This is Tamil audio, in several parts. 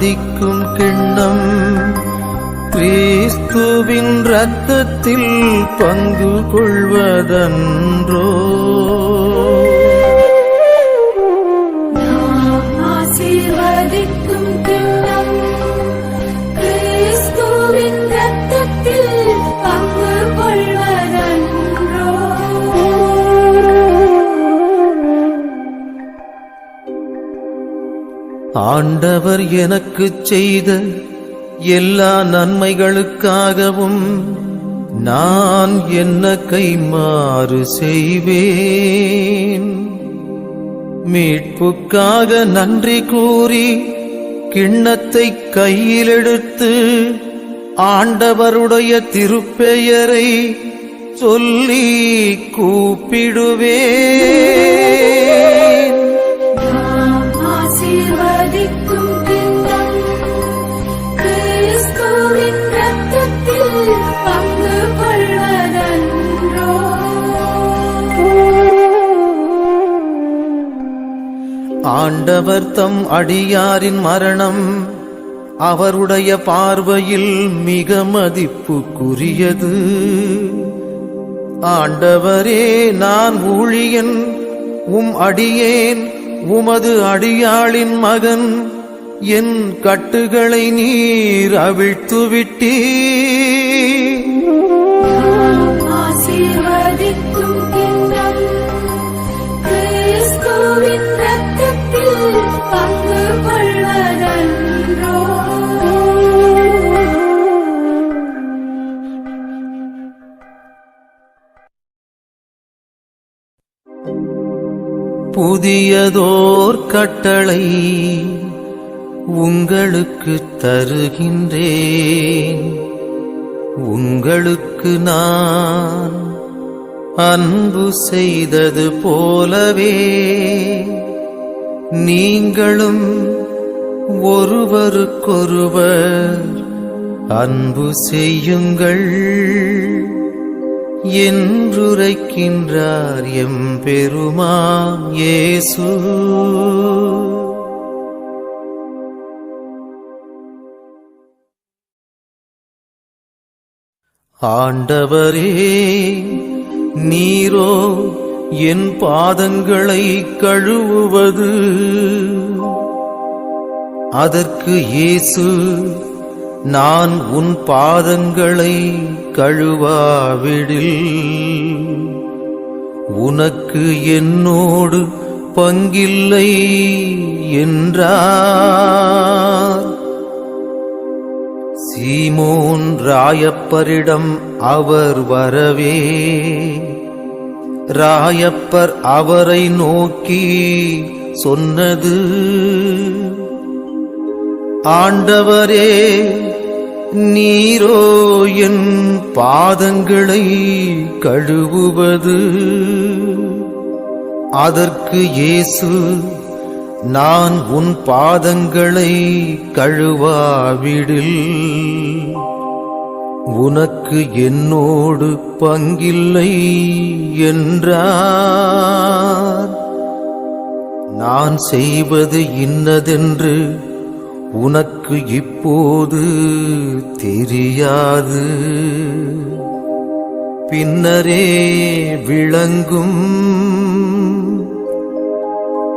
மதிக்கும் கிண்ணம் கிறிஸ்துவின் ரத்தத்தில் பங்கு கொள்வதன்றோ? ஆண்டவர் எனக்குச் செய்த எல்லா நன்மைகளுக்காகவும் நான் என்ன கைமாறு செய்வேன். மீட்புக்காக நன்றி கூறி கிண்ணத்தை கையிலெடுத்து ஆண்டவருடைய திருப்பெயரை சொல்லி கூப்பிடுவேன். கிறிஸ்துவின் பங்கு கொள்வதன்றோ? ஆண்டவர் தம் அடியாரின் மரணம் அவருடைய பார்வையில் மிக மதிப்புக்குரியது. ஆண்டவரே நான் ஊழியன் உம் அடியேன் உமது அடியாளின் மகன் என் கட்டுகளை நீர் அவிழ்த்து விட்டீர் பங்கு கொள்வதன்றோ. புதியதோர் கட்டளை உங்களுக்கு தருகின்றேன். உங்களுக்கு நான் அன்பு செய்தது போலவே நீங்களும் ஒருவருக்கொருவர் அன்பு செய்யுங்கள். என்றுரைக்கின்றார் எம் பெருமா இயேசு. ஆண்டவரே நீரோ என் பாதங்களை கழுவுவது. அதற்கு இயேசு நான் உன் பாதங்களை கழுவாவிடில். உனக்கு என்னோடு பங்கில்லை என்றார். சீமோன் ராயப்பரிடம் அவர் வரவே. ராயப்பர் அவரை நோக்கி சொன்னது ஆண்டவரே நீரோ என் பாதங்களை கழுவுவது. அதற்கு இயேசு நான் உன் பாதங்களை கழுவாவிடில். உனக்கு என்னோடு பங்கில்லை என்றார். நான் செய்வது இன்னதென்று உனக்கு இப்போது தெரியாது. பின்னரே விளங்கும்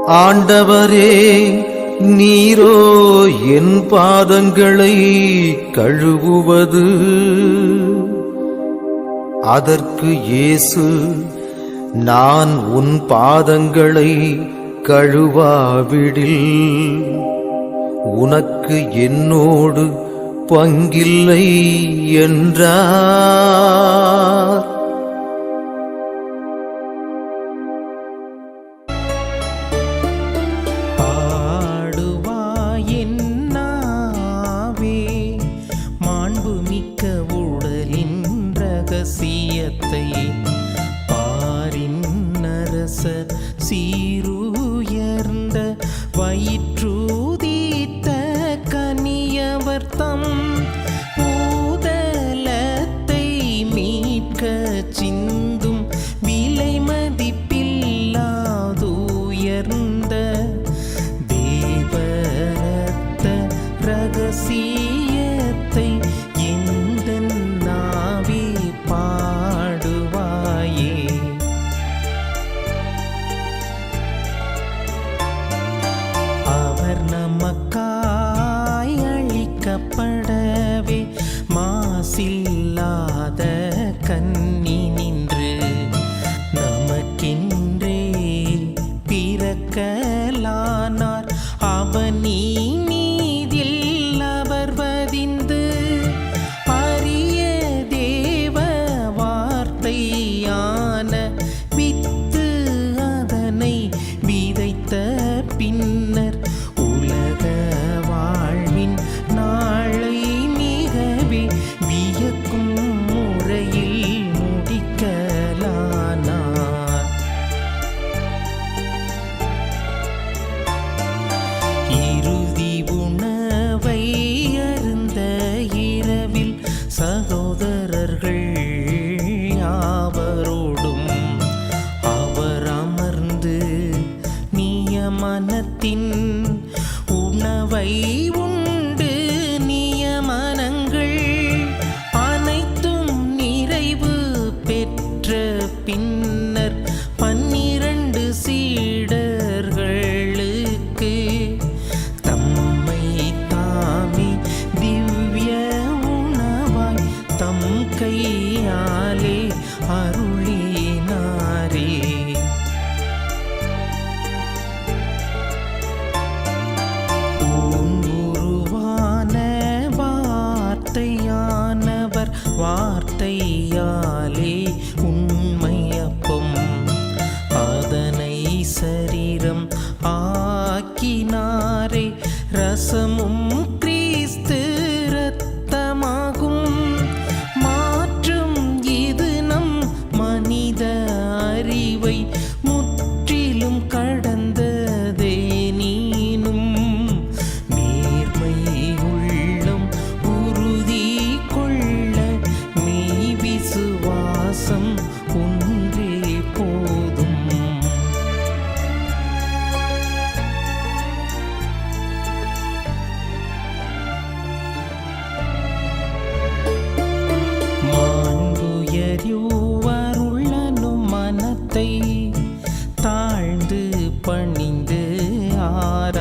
ஆண்டவரே நீரோ என் பாதங்களை கழுவுவது. அதற்கு இயேசு நான் உன் பாதங்களை கழுவாவிடில். உனக்கு என்னோடு பங்கில்லை என்றார். பாடுவாயின்னாவே மாண்புமிக்க உடலின் ரகசியத்தை ധാര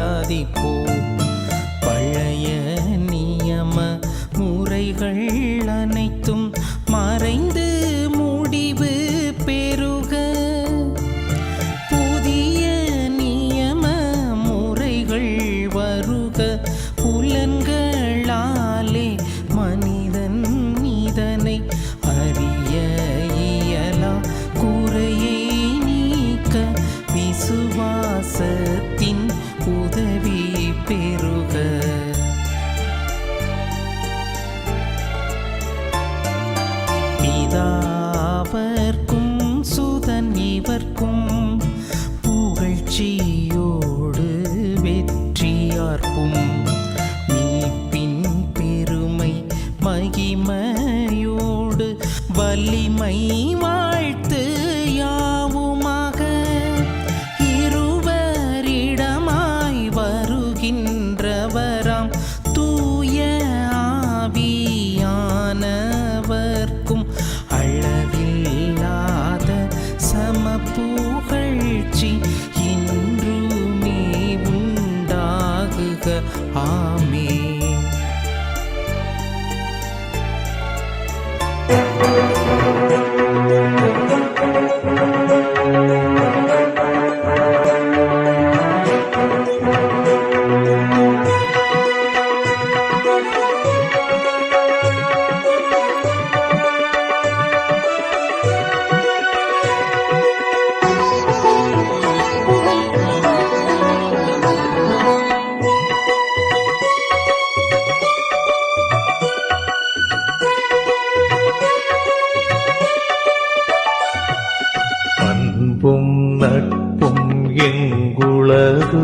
எங்குளது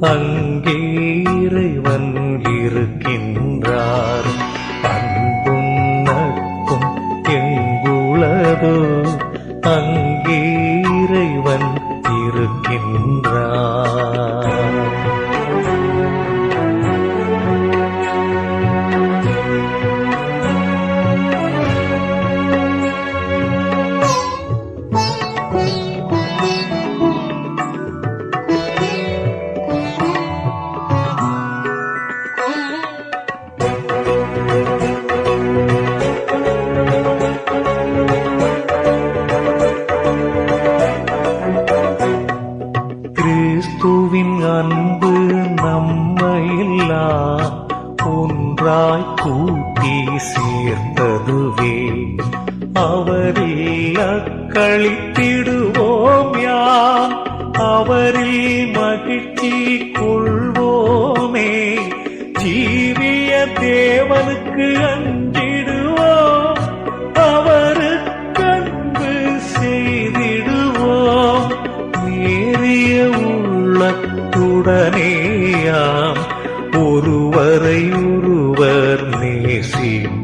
அங்கே இறைவன் இருக்கின்றார். அன்பும் நட்பும் எங்குளது அங்கே யாம் ஒருவரை ஒருவர் நேசின்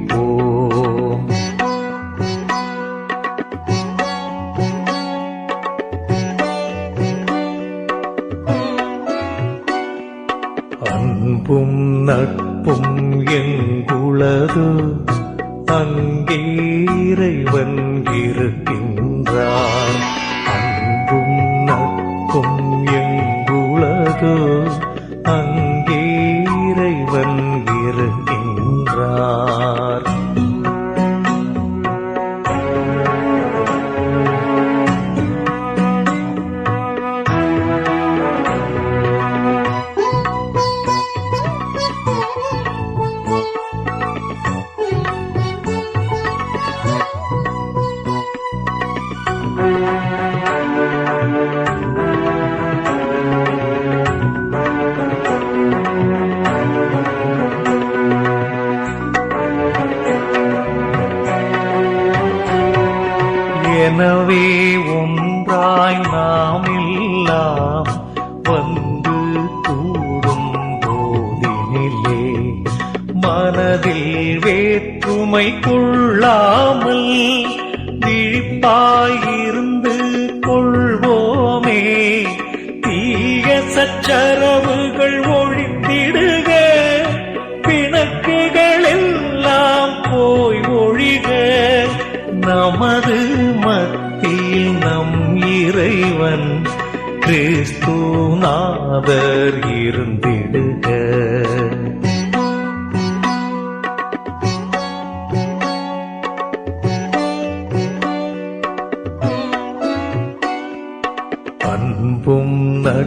மனதில் வேற்றுமைக்குள்ளாமல் விழிப்பாய்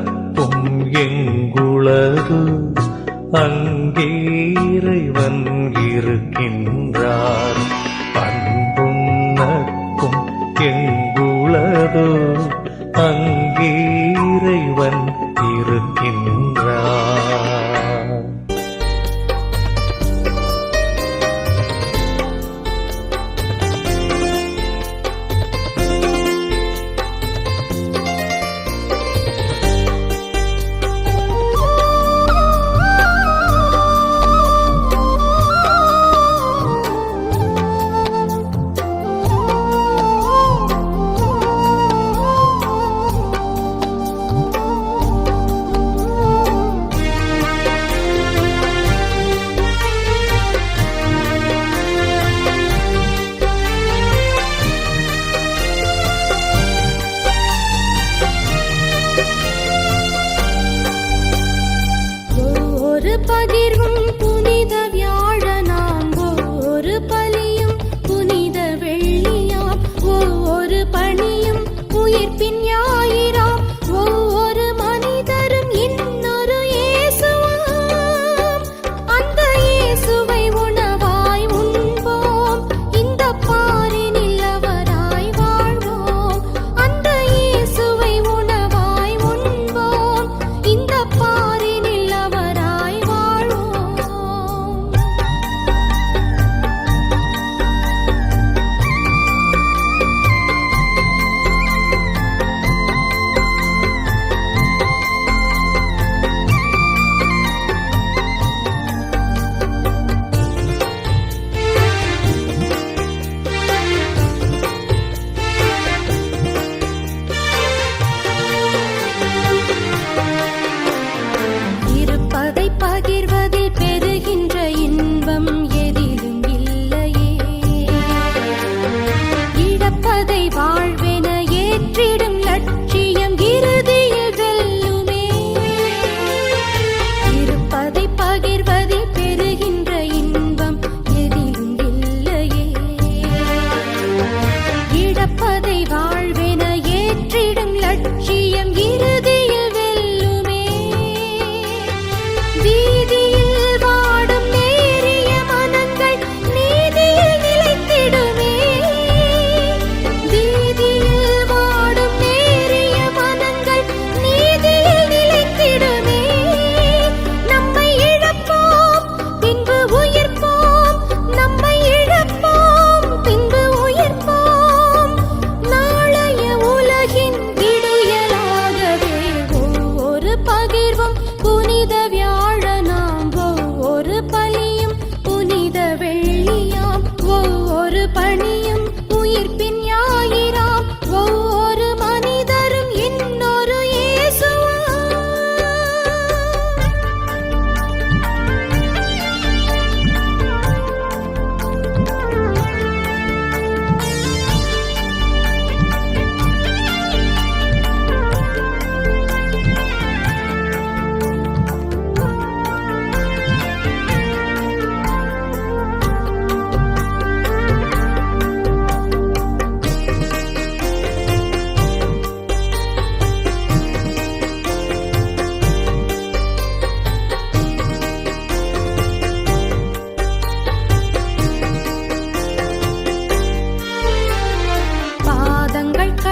நட்பும் எங்குளது அங்கே இறைவன் இருக்கின்றார். அன்பும் நட்பும் எங்குளதோ அங்கே இறைவன்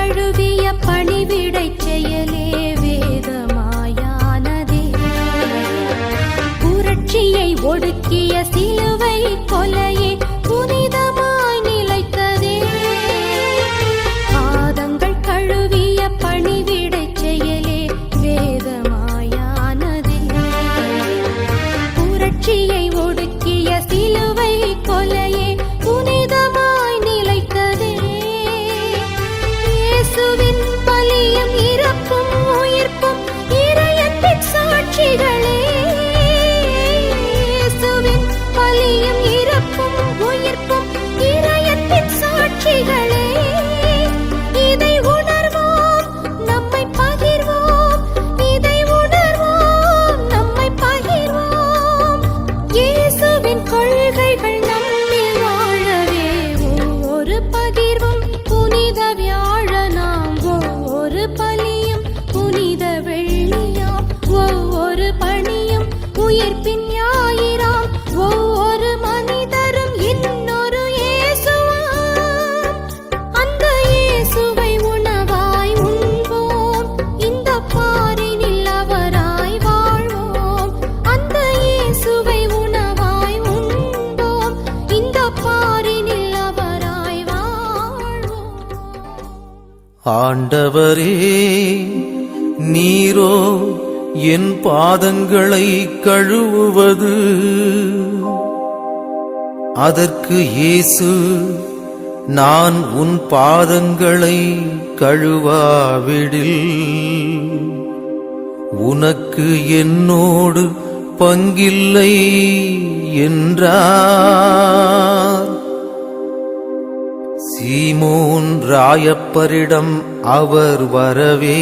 கழுவிய பணிவிடை செயலே வேதமாயானதே. புரட்சியை ஒடுக்கிய சிலுவை கொலையை ஆண்டவரே நீரோ என் பாதங்களை கழுவுவது. அதற்கு இயேசு நான் உன் பாதங்களை கழுவாவிடில். உனக்கு என்னோடு பங்கில்லை என்றார். சீமோன் ராயப்பரிடம் அவர் வரவே.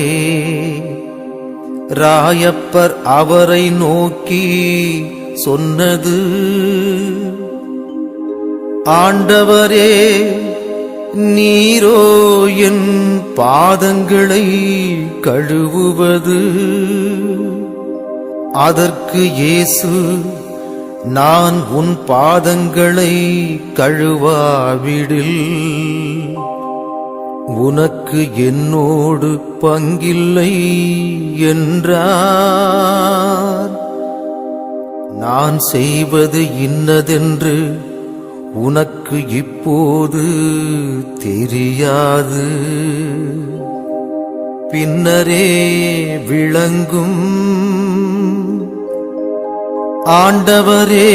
ராயப்பர் அவரை நோக்கி சொன்னது ஆண்டவரே நீரோ என் பாதங்களை கழுவுவது. அதற்கு இயேசு நான் உன் பாதங்களை கழுவாவிடில். உனக்கு என்னோடு பங்கில்லை என்றார். நான் செய்வது இன்னதென்று உனக்கு இப்போது தெரியாது. பின்னரே விளங்கும் ஆண்டவரே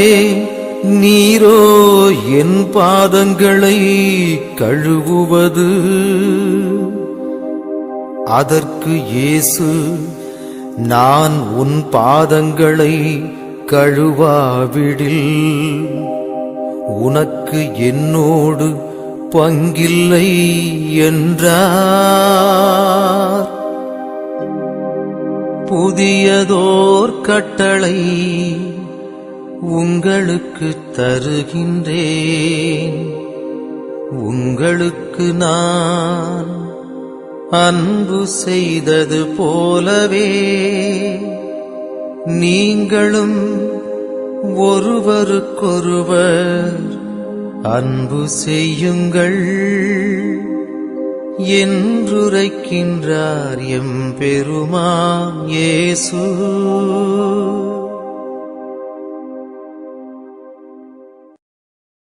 நீரோ என் பாதங்களை கழுவுவது. அதற்கு இயேசு நான் உன் பாதங்களை கழுவாவிடில் உனக்கு என்னோடு பங்கில்லை என்றார். புதியதோர் கட்டளை உங்களுக்கு தருகின்றேன். உங்களுக்கு நான் அன்பு செய்தது போலவே நீங்களும் ஒருவருக்கொருவர் அன்பு செய்யுங்கள் என்றுரைக்கின்றார் எம் பெருமான் இயேசு.